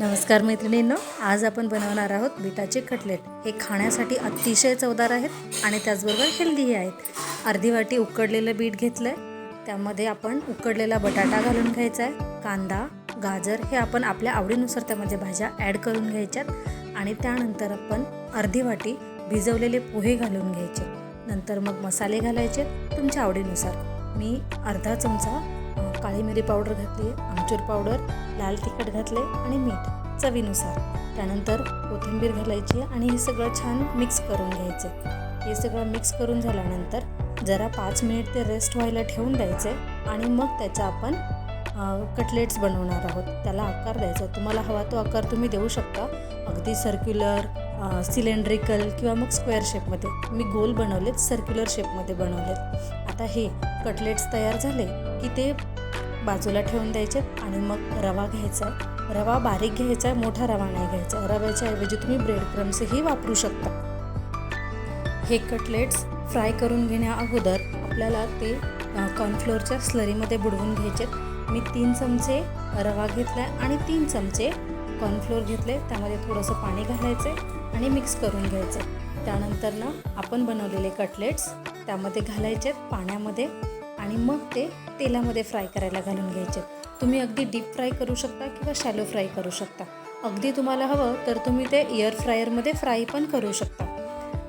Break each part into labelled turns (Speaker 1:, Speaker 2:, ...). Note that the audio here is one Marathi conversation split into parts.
Speaker 1: नमस्कार मैत्रिणींनो आज आपण बनवणार आहोत बिटाचे कटलेट. हे खाण्यासाठी अतिशय चवदार आहेत आणि त्याचबरोबर हेल्दीही आहेत. अर्धी वाटी उकडलेलं बीट घेतलं आहे त्यामध्ये आपण उकडलेला बटाटा घालून घ्यायचा आहे कांदा गाजर हे आपण आपल्या आवडीनुसार त्यामध्ये भाज्या ॲड करून घ्यायच्यात आणि त्यानंतर आपण अर्धी वाटी भिजवलेले पोहे घालून घ्यायचे. नंतर मग मसाले घालायचे तुमच्या आवडीनुसार. मी अर्धा चमचा काळी मिरी पावडर घातली आमचूर पावडर लाल तिखट घातले आणि मीठ चवीनुसार. त्यानंतर कोथिंबीर घालायची आणि हे सगळं छान मिक्स करून घ्यायचे. हे सगळं मिक्स करून झाल्यानंतर जरा पाच मिनिट ते रेस्ट व्हायला ठेवून द्यायचे आणि मग त्याचा आपण कटलेट्स बनवणार आहोत. त्याला आकार द्यायचा. तुम्हाला हवा तो आकार तुम्ही देऊ शकता. अगदी सर्क्युलर सिलेंड्रिकल किंवा मग स्क्वेअर शेपमध्ये मी गोल बनवलेत सर्क्युलर शेपमध्ये बनवलेत. आता हे कटलेट्स तयार झाले की ते बाजूला ठेवून द्यायचे आणि मग रवा घ्यायचा. आहे रवा बारीक घ्यायचा आहे मोठा रवा नाही घ्यायचा. रव्याच्या ऐवजी तुम्ही ब्रेड क्रम्सही वापरू शकता. हे कटलेट्स फ्राय करून घेण्या अगोदर आपल्याला ते कॉर्नफ्लोअरच्या स्लरीमध्ये बुडवून घ्यायचे. मी तीन चमचे रवा घेतला आहे आणि तीन चमचे कॉर्नफ्लोअर घेतले. त्यामध्ये थोडंसं पाणी घालायचं आणि मिक्स करून घ्यायचं. त्यानंतर ना आपण बनवलेले कटलेट्स त्यामध्ये घालायचे पाण्यामध्ये. आणि मग ते तेलामध्ये फ्राय करायला घालून घ्यायचे. तुम्ही अगदी डीप फ्राय करू शकता किंवा शॅलो फ्राय करू शकता. अगदी तुम्हाला हवं तर तुम्ही ते एअर फ्रायरमध्ये फ्राय पण करू शकता.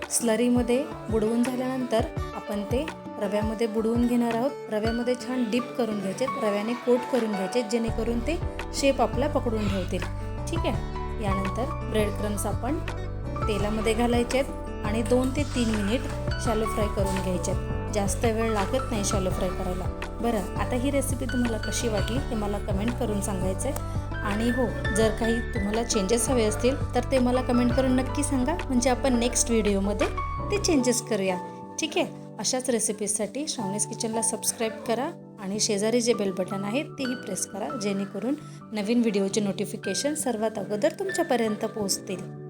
Speaker 1: स्लरीमध्ये बुडवून झाल्यानंतर आपण ते रव्यामध्ये बुडवून घेणार आहोत. रव्यामध्ये छान डीप करून घ्यायचे. रव्याने कोट करून घ्यायचे जेणेकरून ते शेप आपला पकडून ठेवतील. ठीक आहे? यानंतर ब्रेड क्रम्स आपण तेलामध्ये घालायचे आहेत आणि दोन ते तीन मिनिट शॅलो फ्राय करून घ्यायचे आहेत जास्त वेळ लागत नाही शॅलो फ्राय करायला. बरं आता ही रेसिपी तुम्हाला कशी वाटली ते मला कमेंट करून सांगायचं आहे. आणि हो जर काही तुम्हाला चेंजेस हवे असतील तर ते मला कमेंट करून नक्की सांगा. म्हणजे आपण नेक्स्ट व्हिडिओमध्ये ते चेंजेस करूया. ठीक आहे? अशाच रेसिपीजसाठी श्रावणीस किचनला सबस्क्राईब करा आणि शेजारी जे बेल बटन आहे तेही प्रेस करा जेणेकरून नवीन व्हिडिओचे नोटिफिकेशन सर्वात अगोदर तुमच्यापर्यंत पोहोचतील.